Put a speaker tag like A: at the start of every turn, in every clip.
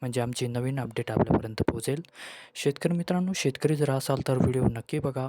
A: म्हणजे आमची नवीन अपडेट आपल्यापर्यंत पोहोचेल. शेतकरी मित्रांनो शेतकरी जर असाल तर व्हिडिओ नक्की बघा.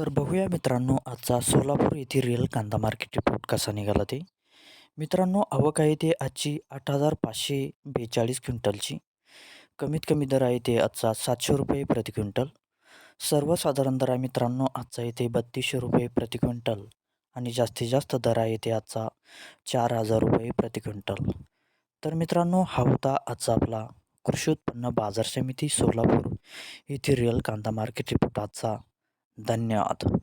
A: तर बघूया मित्रांनो आजचा सोलापूर येथे रिअल कांदा मार्केट रिपोर्ट कसा निघाला ते. मित्रांनो आवक आहे ते आजची आठ हजार पाचशे बेचाळीस क्विंटलची. कमीत कमी दर आहे ते आजचा सातशे रुपये प्रति क्विंटल. सर्वसाधारण दर आहे मित्रांनो आजचा येते बत्तीसशे रुपये प्रति क्विंटल. आणि जास्तीत जास्त दर आहे ते आजचा चार हजार रुपये प्रति क्विंटल. तर मित्रांनो हा होता आजचा आपला कृषी उत्पन्न बाजार समिती सोलापूर येथे रिअल कांदा मार्केट रिपोर्ट आजचा धन्यवाद.